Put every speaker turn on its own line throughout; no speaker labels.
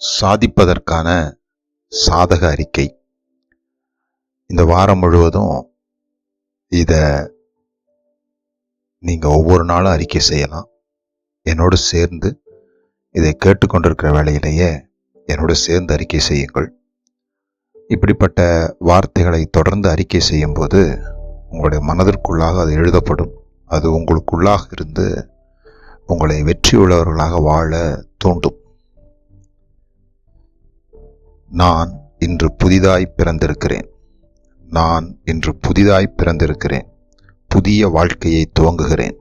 சாதிப்பதற்கான சாதக அறிக்கை. இந்த வாரம் முழுவதும் இதை நீங்கள் ஒவ்வொரு நாளும் அறிக்கை செய்யலாம். என்னோடு சேர்ந்து இதை கேட்டுக்கொண்டிருக்கிற வேளையிலேயே என்னோடு சேர்ந்து அறிக்கை செய்யுங்கள். இப்படிப்பட்ட வார்த்தைகளை தொடர்ந்து அறிக்கை செய்யும்போது உங்களுடைய மனதிற்குள்ளாக அது எழுதப்படும். அது உங்களுக்குள்ளாக இருந்து உங்களை வெற்றியுள்ளவர்களாக வாழ தூண்டும். நான் இன்று புதிதாய் பிறந்திருக்கிறேன். நான் இன்று புதிதாய் பிறந்திருக்கிறேன். புதிய வாழ்க்கையை துவங்குகிறேன்.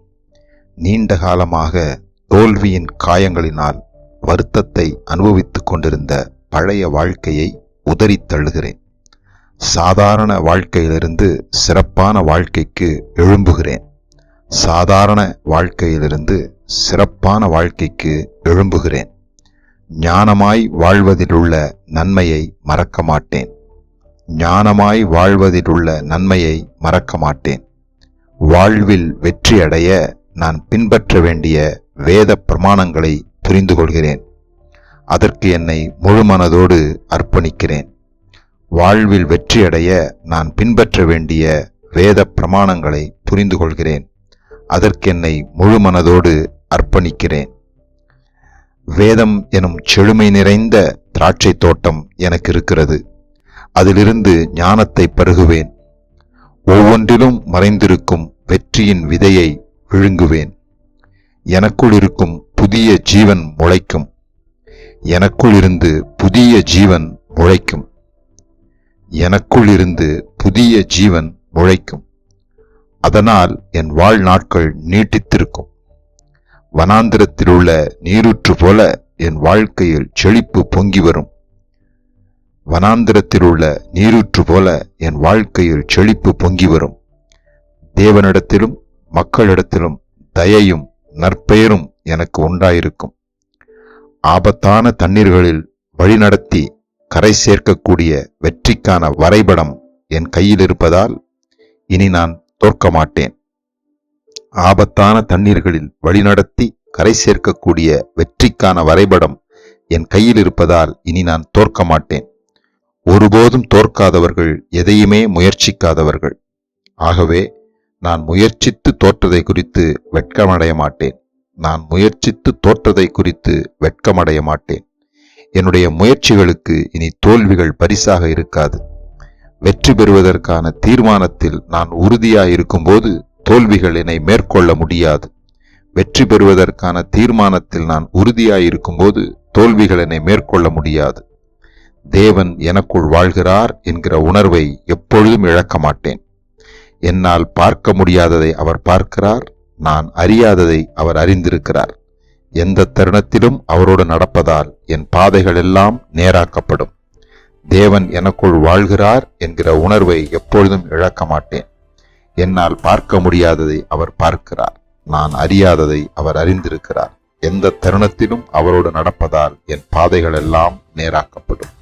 நீண்ட காலமாக தோல்வியின் காயங்களினால் வருத்தத்தை அனுபவித்துக் கொண்டிருந்த பழைய வாழ்க்கையை உதறி தள்ளுகிறேன். சாதாரண வாழ்க்கையிலிருந்து சிறப்பான வாழ்க்கைக்கு எழும்புகிறேன். சாதாரண வாழ்க்கையிலிருந்து சிறப்பான வாழ்க்கைக்கு எழும்புகிறேன். ஞானமாய் வாழ்வதிலுள்ள நன்மையை மறக்க மாட்டேன். ஞானமாய் வாழ்வதிலுள்ள நன்மையை மறக்க மாட்டேன். வாழ்வில் வெற்றியடைய நான் பின்பற்ற வேண்டிய வேத பிரமாணங்களை புரிந்து கொள்கிறேன். அதற்கு என்னை முழுமனதோடு அர்ப்பணிக்கிறேன். வாழ்வில் வெற்றியடைய நான் பின்பற்ற வேண்டிய வேத பிரமாணங்களை புரிந்து கொள்கிறேன். அதற்கென்னை முழுமனதோடு அர்ப்பணிக்கிறேன். வேதம் எனும் செழுமை நிறைந்த திராட்சை தோட்டம் எனக்கு இருக்கிறது. அதிலிருந்து ஞானத்தை பருகுவேன். ஒவ்வொன்றிலும் மறைந்திருக்கும் வெற்றியின் விதையை விழுங்குவேன். எனக்குள் இருக்கும் புதிய ஜீவன் முளைக்கும். எனக்குள் இருந்து புதிய ஜீவன் முளைக்கும். எனக்குள் இருந்து புதிய ஜீவன் முளைக்கும். அதனால் என் வாழ்நாட்கள் நீட்டித்திருக்கும். வனாந்திரத்தில் உள்ள நீரூற்று போல என் வாழ்க்கையில் செழிப்பு பொங்கி வரும். வனாந்திரத்தில் உள்ள நீரூற்று போல என் வாழ்க்கையில் செழிப்பு பொங்கி வரும். தேவனிடத்திலும் மக்களிடத்திலும் தயையும் நற்பெயரும் எனக்கு உண்டாயிருக்கும். ஆபத்தான தண்ணீர்களில் வழிநடத்தி கரை சேர்க்கக்கூடிய வெற்றிக்கான வரைபடம் என் கையில் இருப்பதால் இனி நான் தோற்க மாட்டேன். ஆபத்தான தண்ணீர்களில் வழிநடத்தி கரை சேர்க்கக்கூடிய வெற்றிக்கான வரைபடம் என் கையில் இருப்பதால் இனி நான் தோற்க மாட்டேன். ஒருபோதும் தோற்காதவர்கள் எதையுமே முயற்சிக்காதவர்கள். ஆகவே நான் முயற்சித்து தோற்றதை குறித்து வெட்கமடைய மாட்டேன். நான் முயற்சித்து தோற்றதை குறித்து வெட்கமடைய மாட்டேன். என்னுடைய முயற்சிகளுக்கு இனி தோல்விகள் பரிசாக இருக்காது. வெற்றி பெறுவதற்கான தீர்மானத்தில் நான் உறுதியாயிருக்கும்போது தோல்விகள் என்னை மேற்கொள்ள முடியாது. வெற்றி பெறுவதற்கான தீர்மானத்தில் நான் உறுதியாயிருக்கும்போது தோல்விகள் என்னை மேற்கொள்ள முடியாது. தேவன் எனக்குள் வாழ்கிறார் என்கிற உணர்வை எப்பொழுதும் இழக்க மாட்டேன். என்னால் பார்க்க முடியாததை அவர் பார்க்கிறார் நான் அறியாததை அவர் அறிந்திருக்கிறார். எந்த தருணத்திலும் அவரோடு நடப்பதால் என் பாதைகள் எல்லாம் நேராக்கப்படும். தேவன் எனக்குள் வாழ்கிறார் என்கிற உணர்வை எப்பொழுதும் இழக்க மாட்டேன். என்னால் பார்க்க முடியாததை அவர் பார்க்கிறார். நான் அறியாததை அவர் அறிந்திருக்கிறார். எந்த தருணத்திலும் அவரோடு நடப்பதால் என் பாதைகள் எல்லாம் நேராக்கப்படும்.